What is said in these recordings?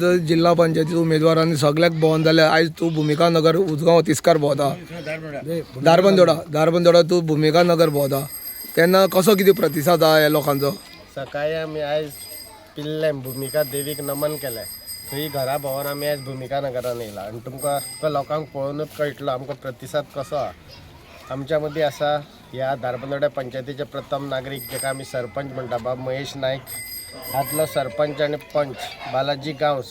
जर जिल्हा पंचायती उमेदवारांनी सगळ्याक भोवन जाल्यार आयज तूं भुमिका नगर उजगांव तिस्कार भोंवता दारबंदोडा दारबंदोडा तूं भुमिका नगर भोंवता तेन्ना कसो कितें प्रतिसाद आहा ह्या लोकांचो? सकाळी आमी आयज पिल्लें भुमिका देवीक नमन केलें थंय घरा भोंवन आमी आयज भुमिका नगरान येयला आनी तुमकां लोकांक पळोवनूच कळटलो आमकां प्रतिसाद कसो आहा आमच्या मदीं आसा ह्या दारबंदोड्या पंचायतीचे प्रथम नागरीक जेका आमी सरपंच म्हणटा बाब महेश नायक आदलो सरपंच आनी पंच बालाजी गांवस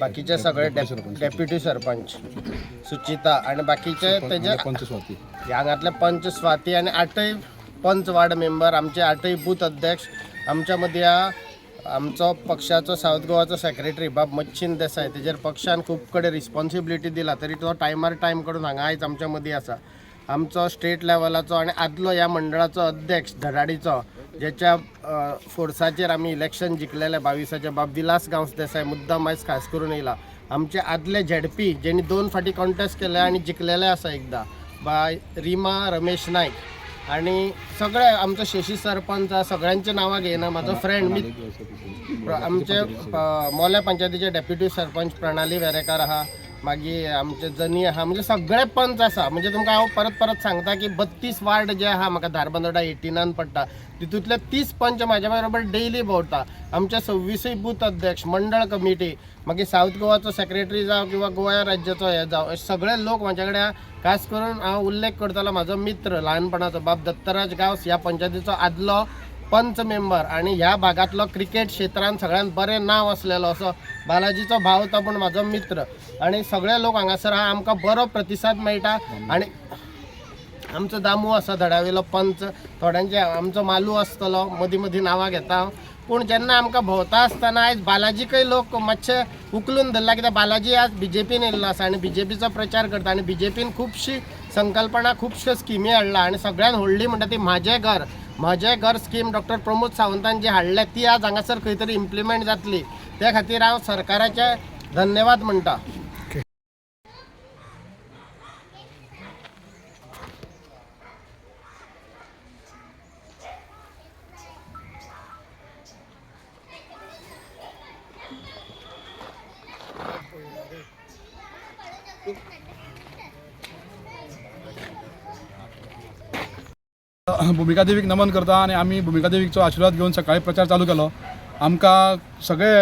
बाकीचे सगळे डेप- डेप्युटी सरपंच सुचिता आनी बाकीचे तेजे हांगातले पंच स्वाती. आनी आठय पंच वार्ड मेंबर आमचे आठय बूथ अध्यक्ष आमच्या मदीं हा आमचो पक्षाचो सावथ गोवाचो सेक्रेटरी बाब मच्छिन देसाय तेजेर पक्षान खूब कडेन रिस्पॉन्सिबिलिटी दिला तरी तो टायमार टायम काडून हांगा आयज आमच्या मदीं आसा आमचो स्टेट लेवलाचो आनी आदलो ह्या मंडळाचो अध्यक्ष धडाडीचो जेच्या फोर्साचेर आमी इलेक्शन जिखलेले बावीसाचे बाब विलास गांवस देसाय मुद्दाम आयज खास करून येयला आमचे आदले झेडपी ज्यांनी दोन फाटी कॉन्टेस्ट केले आनी जिखलेले आसा एकदां बाय रिमा रमेश नायक आणि सगळे आमचो शेशी सरपंच सगळ्यांचे सगळ्यांची नांवां घेयना म्हाजो फ्रेंड मी आमचे मोल्या पंचायतीचे डेप्युटी सरपंच प्रणाली वेरेकार आहा मागीर आमचे जनी आहा म्हणजे सगळे पंच आसा म्हणजे तुमकां हांव परत परत सांगता की बत्तीस वार्ड जे आहा म्हाका धारबांदोडा एटीनान पडटा तितूंतले तीस पंच म्हाज्या बरोबर डेली भोंवता. आमचे सव्वीसूय बूथ अध्यक्ष मंडळ कमिटी मागीर सावथ गोवाचो सेक्रेटरी जावं किंवा गोंया राज्याचो हे जावं सगळे लोक म्हाजे कडेन खास करून हांव उल्लेख करतालो म्हाजो मित्र ल्हानपणाचो बाब दत्तराज गांवस ह्या पंचायतीचो आदलो पंच मेंबर आणि ह्या भागातलो क्रिकेट क्षेत्रान सगळ्यात बरें नांव असलेलो असो बालाजीचो भाव तो पूण म्हाजो मित्र. आणि सगळे लोक हांगासर आहा आमकां बरो प्रतिसाद मेळटा आणि आमचो दामू आसा धडावेलो पंच थोड्यांचे आमचो मालू आसतलो मदीं मदीं नांवां घेता. हांव पूण जेन्ना आमकां भोंवता आसतना आयज बालाजीकय लोक मातशे उखलून धरला कित्याक बालाजी आज बी जे पीन येयल्लो आसा आनी बी जे पीचो प्रचार करता आनी बी जे पीन खुबशी संकल्पना खुबश्यो स्किमी हाडला आनी सगळ्यान व्हडली म्हणटा ती म्हाजें घर. म्हजें घर स्कीम डॉक्टर प्रमोद सावंतान जी हाडल्या ती आज हांगासर खंय तरी इम्प्लिमेंट जातली. त्या खातीर हांव सरकाराचे धन्यवाद म्हणटा भुमिका देवीक नमन करता आणि आम्ही भुमिका देवीचो आशिर्वाद घेऊन सकाळी प्रचार चालू केलो. आमकां सगळे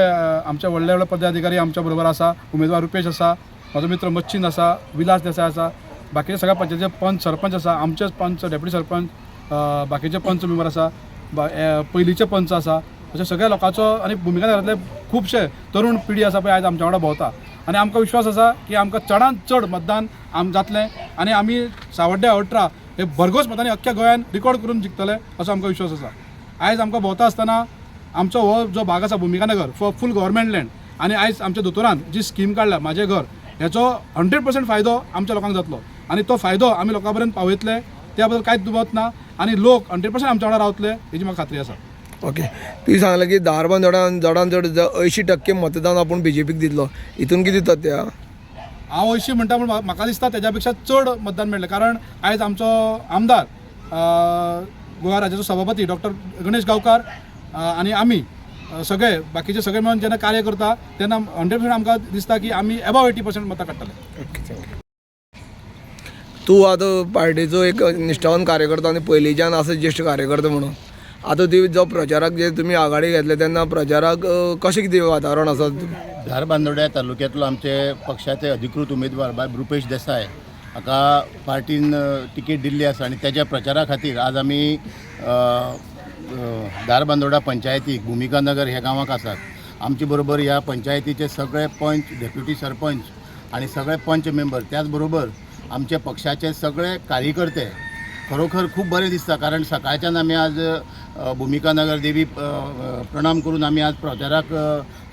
आमचे व्हडले व्हडले पदाधिकारी आमच्या बरोबर आसा उमेदवार रुपेश आसा म्हजो मित्र मच्छीन आसा विलास देसाय आसा बाकीचे सगळ्या पंचायतीचे पंच सरपंच आसा आमचेच पंच डेप्युटी सरपंच बाकीचे पंच मेंबर आसा बा- पयलींचे पंच आसा अशें सगळ्या लोकांचो आनी भुमिका नगरांतले खुबशे तरुण पिढी आसा पळय आयज आमच्या वांगडा भोंवता. आनी आमकां विश्वास आसा की आमकां चडांत चड मतदान आम जातलें आनी आमी सावड्ड्या अठरा हे भरघोस मतांनी अख्ख्या गोंयान रिकॉर्ड करून जिखतले असो आमकां विश्वास आसा आयज आमकां भोंवता आसतना आमचो हो जो भाग आसा Bhumika Nagar for full government land आनी आयज आमच्या दोतोरान जी स्कीम काडल्या म्हाजें घर हेचो हंड्रेड पर्सेंट फायदो आमच्या लोकांक जातलो. आनी तो फायदो आमी लोकां पर्यंत पावयतले त्या बद्दल कांयच दुबत ना आनी लोक हंड्रेड पर्सेंट आमच्या वांगडा रावतले हेची म्हाका खात्री आसा ओके. तुवें सांगलें की धारबांदोडान जडान चड अंयशीं टक्के मतदान आपूण बी जे पीक दितलो. हितून कितें तथ्य? आहा हांव अशी म्हणटा पूण म्हाका दिसता तेज्या पेक्षा चड मतदान मेळ्ळें कारण आयज आमचो आमदार गोंय गोवा राज्याचो सभापती डॉक्टर गणेश गांवकार आनी आमी सगळे बाकीचे सगळे मेळून जेन्ना कार्य करता तेन्ना हंड्रेड पर्सेंट आमकां दिसता की आमी एबाव एटी पर्सेंट मतां काडटले तूं आतां पार्टीचो एक निश्ठावान कार्यकर्ता आनी पयलींच्यान आसा ज्येश्ठ कार्यकर्ता म्हणून आतां ती जो प्रचाराक जे तुमी आघाडी घेतले तेन्ना प्रचाराक अ, कशें कितें वातावरण आसा धारबांदोड्या तालुक्यांतलो आमचे पक्षाचे अधिकृत उमेदवार बाय रुपेश देसाय हाका पार्टीन तिकीट दिल्ली आसा आनी त्याच्या प्रचारा खातीर आज आमी अ, धारबांदोडा पंचायतीक भुमिका नगर ह्या गांवांत आसात आमचे बरोबर ह्या पंचायतीचे सगळे पंच डेप्युटी सरपंच आनी सगळे पंच मेंबर त्याच बरोबर आमचे पक्षाचे सगळे कार्यकर्ते खरोखर खूप बरें दिसता कारण सकाळच्यान आमी आज भुमिका नगर देवी प्रणाम करून आमी आज प्रचाराक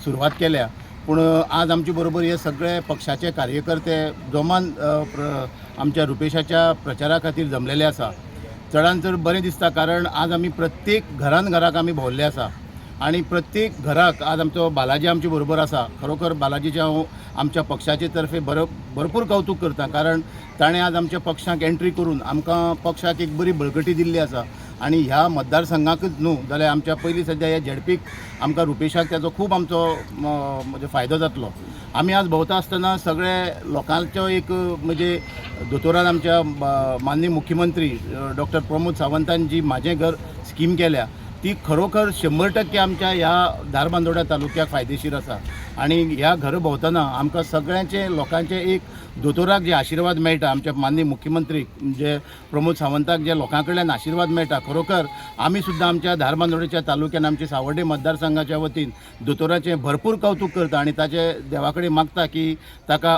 सुरवात केल्या. पूण आज आमचे बरोबर हे सगळे पक्षाचे कार्यकर्ते जोमान प्र- आमच्या रुपेशाच्या प्रचारा खातीर जमलेले आसा. चडान चड बरें दिसता कारण आज आमी प्रत्येक घरान घराक आमी भोंवल्ले आसा. आणि प्रत्येक घराक आज आमचो बालाजी आमचे बरोबर आसा. खरोखर बालाजीचे हांव आमच्या पक्षाचे तर्फे बर भरपूर कौतुक करता कारण ताणें आज आमच्या पक्षाक एंट्री करून आमकां पक्षाक एक बरी बळकटी दिल्ली आसा. आनी ह्या मतदारसंघाकूच न्हू जाल्यार आमच्या पयलीं सद्या ह्या झेडपीक आमकां रुपेशाक त्याचो खूब आमचो म्हणजे फायदो जातलो. आमी आज भोंवता आसतना सगळे लोकांचो एक म्हणजे दोतोरान आमच्या माननीय मुख्यमंत्री डॉक्टर प्रमोद सावंतान जी म्हाजें घर स्कीम केल्या. ती खरोखर शंबर टक्के आमच्या ह्या धारबांदोड्या तालुक्याक फायदेशीर आसा आणि ह्या घर भोंवतना आमकां सगळ्यांचे लोकांचे एक दोतोराक जे आशिर्वाद मेळटा आमच्या माननीय मुख्यमंत्री जे प्रमोद सावंताक जे लोकां कडल्यान आशिर्वाद मेळटा खरोखर आमी सुद्दां आमच्या धारबांदोडेच्या तालुक्यान आमच्या सावर्डे मतदारसंघाच्या वतीन दोतोराचें भरपूर कौतुक करता आनी ताचे देवा कडेन मागता की ताका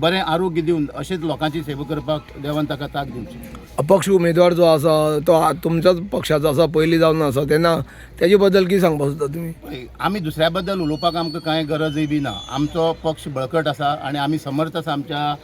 बरें आरोग्य दिवन अशेंच लोकांची सेवा करपाक देवान ताका ताक दिवची. अपक्ष उमेदवार जो आसा तो तुमच्याच पक्षाचो आसा पयलीं जावन आसा तेन्ना तेजे बद्दल कितें सांगपाक सोदता तुमी आमी दुसऱ्या बद्दल उलोवपाक आमकां कांय गरजय बी ना. आमचो पक्ष बळकट आसा आनी आमी समर्थ आसा आमच्या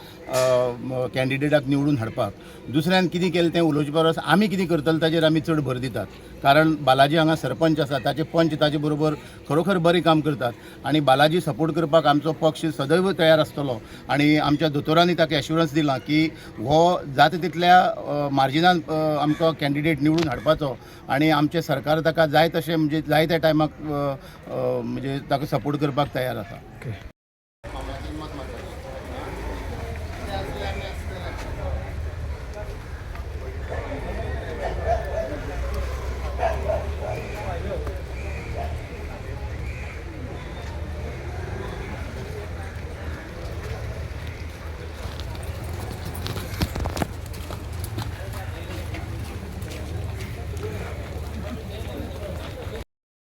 कॅन्डिडेटाक निवडून हाडपाक. दुसऱ्यान कितें केलें तें उलोवचे परस आमी कितें करतले ताजेर आमी चड भर दितात. कारण बालाजी हांगा सरपंच आसा ताचे पंच ताचे बरोबर खरोखर बरें काम करतात. आनी बालाजी सपोर्ट करपाक आमचो पक्ष सदैव तयार आसतलो आनी आमच्या दोतोरांनी ताका एश्युरन्स दिला की हो जाता तितल्या मार्जिनान आमकां कॅन्डिडेट निवडून हाडपाचो आनी आमचें सरकार ताका जाय तशें म्हणजे जाय त्या टायमाक म्हणजे ताका सपोर्ट करपाक तयार आसा.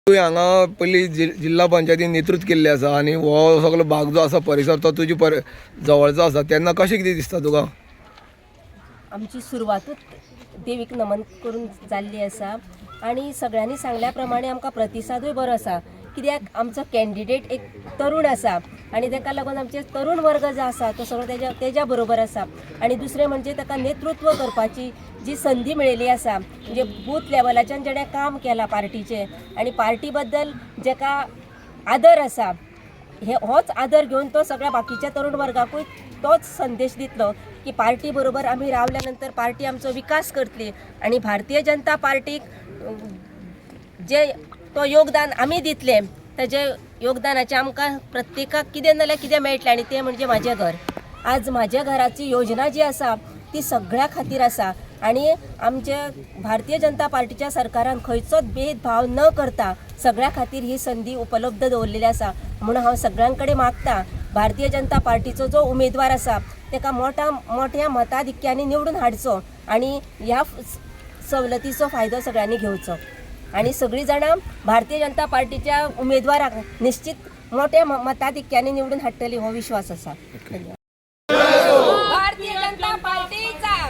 हांगा पयलीं जि जिल्ला पंचायतीन नेतृत्व केल्लें आसा आनी हो सगळो भाग जो आसा परिसर तो तुजे पर जवळचो आसा तेन्ना कशें कितें दिसता तुका? आमची सुरवातूच देवीक नमन करून जाल्ली आसा आनी सगळ्यांनी सांगल्या प्रमाणे आमकां प्रतिसादूय बरो आसा कित्याक आमचो कॅन्डिडेट एक तरूण आसा आणि ताका लागून आमचे तरूण वर्ग जो आसा तो सगळो तेज्या तेज्या बरोबर आसा आणि दुसरें म्हणजे ताका नेतृत्व करपाची जी संधी मेळिल्ली आसा म्हणजे बूथ लेवलाच्यान जेणें काम केलां पार्टीचें. आणि पार्टी बद्दल जेका आदर आसा हे होच आदर घेवन तो सगळ्या बाकीच्या तरुण वर्गाकूय तोच संदेश दितलो की पार्टी बरोबर आम्ही रावल्या नंतर पार्टी आमचो विकास करतली. आणि भारतीय जनता पार्टीक जे तो योगदान आमी दितले तेजे योगदानाचे आमकां प्रत्येकाक कितें नाल्यार कितें मेळटलें आनी तें म्हणजे म्हाजें घर. आज म्हाज्या घराची योजना जी आसा ती सगळ्या खातीर आसा. आनी आमचे भारतीय जनता पार्टीच्या सरकारान खंयचोच भेदभाव न करता सगळ्या खातीर ही संदी उपलब्ध दवरलेली आसा म्हणून हांव सगळ्यां कडेन मागता. भारतीय जनता पार्टीचो जो उमेदवार आसा ताका मोठ्या मोठ्या मताधिक्यांनी निवडून हाडचो आनी ह्या सवलतीचो फायदो सगळ्यांनी घेवचो. आणि सगळीं जाणां भारतीय जनता पार्टीच्या उमेदवाराक निश्चित मोठ्या मताधिक्याने निवडून हाडटली हो विश्वास आसा धन्यवाद भारतीय जनता पार्टीचा.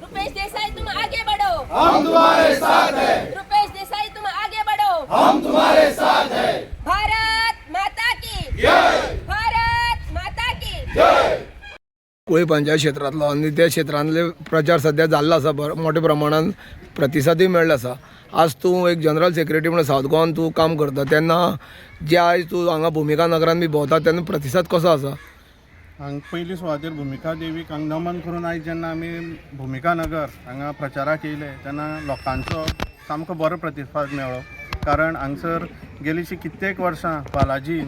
रुपेश देसाई तुम आगे बढ़ो. हम तुम्हारे साथ हैं. रुपेश देसाई तुम आगे बढ़ो. हम तुम्हारे साथ हैं. भारत माता की. जय. भारत माता की. कोळी पंचायत क्षेत्रांतलो आनी त्या क्षेत्रांतले प्रचार सध्या जाल्लो आसा बर- मोठ्या प्रमाणान प्रतिसादूय मेळ्ळो आसा आज तूं एक जनरल सेक्रेटरी म्हणून सावथ गोवान तूं काम करता. तेन्ना जे आयज तूं हांगा भुमिका नगरान बी भोंवता तेन्ना प्रतिसाद कसो आसा हांगा पयलीं सुवातेर भुमिका देवीक हांगा नमन करून आयज जेन्ना आमी भुमिका नगर हांगा प्रचाराक येयले तेन्ना लोकांचो सामको बरो प्रतिसाद मेळ्ळो कारण हांगसर गेलीशी कित्येक वर्सां बालाजी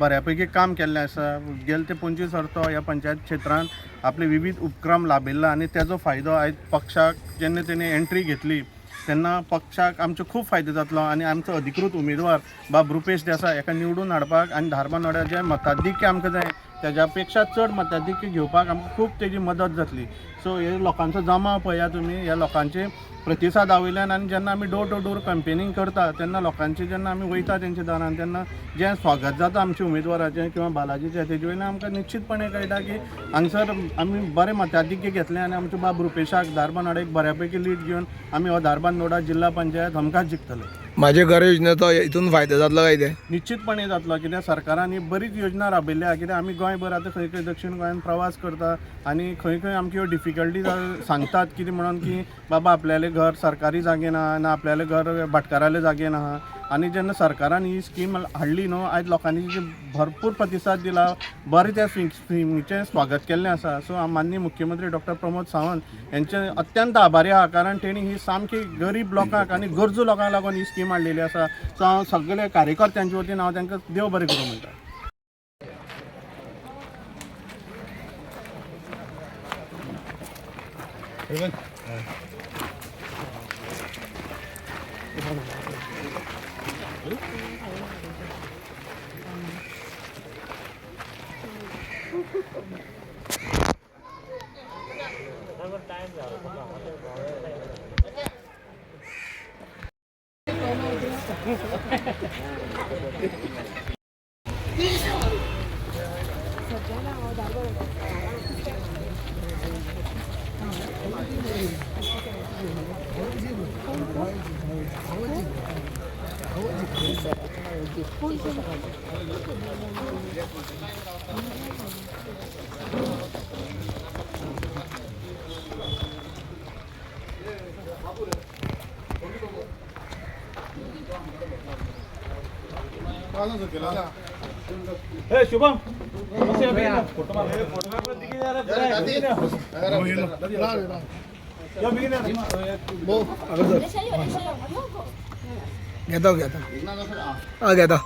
बऱ्यापैकी काम केल्लें आसा गेले ते पंचवीस वर्सां ह्या पंचायत क्षेत्रांत आपले विविध उपक्रम लाभिल्ला आनी तेजो फायदो आयज पक्षाक जेन्ना तेणी एंट्री घेतली. तेन्ना पक्षाक आमचो खूब फायदो जातलो आनी आमचो अधिकृत उमेदवार बाब रुपेश देसाय हेका निवडून हाडपाक आनी धारबांदोड्या जे मताधिक्य आमकां जाय तेज्या पेक्षा चड मताधिक्य घेवपाक आमकां खूब तेजी मदत जातली. सो हे लोकांचो जमाव पळया तुमी ह्या लोकांचे प्रतिसादा वयल्यान आनी जेन्ना आमी डोर टू डोर कंपेनींग करता तेन्ना लोकांचे जेन्ना आमी वयता तेंच्या दारान तेन्ना जें स्वागत जाता आमच्या उमेदवाराचें किंवा बालाजीचें तेजे वयल्यान आमकां निश्चितपणे कळटा की हांगसर आमी बरें मताधिक्य घेतलें आनी आमच्या बाब रुपेशाक धारबांदोड्याक बऱ्यापैकी लीड घेवन आमी हो धारबांदोडा जिल्ला पंचायत हमखास जिखतले म्हाजे घर योजनेचो हितून फायदो जातलो काय ते? निश्चितपणे जातलो कित्याक सरकारान ही बरीच योजना राबयल्या कित्याक आमी गोंयभर आतां खंय खंय दक्षिण गोंयान प्रवास करता आनी खंय खंय आमच्यो डिफिकल्टी सांगतात कितें म्हणून की बाबा आपल्याले घर सरकारी जागे ना ना आपल्याले घर भाटकाराले जागे ना. आनी जेन्ना सरकारान ही स्कीम हाडली न्हू आयज लोकांनी भरपूर प्रतिसाद दिला बरें त्या स्किमीचें स्वागत केल्लें आसा सो हांव माननीय मुख्यमंत्री डॉक्टर प्रमोद सावंत यांचे अत्यंत आभारी आहा कारण तेणी ही सामकी गरीब लोकांक आनी गरजू लोकांक लागून ही स्कीम हाडलेली आसा सो हांव सगळे कार्यकर्त्यांचे वतीन हांव तांकां देव बरें करूं म्हणटा. 开门。哎。嗯嗯 ए शुभम समस्या है फोटो मार फोटो मार दिखे जा रहा है घेता घेता आं घेता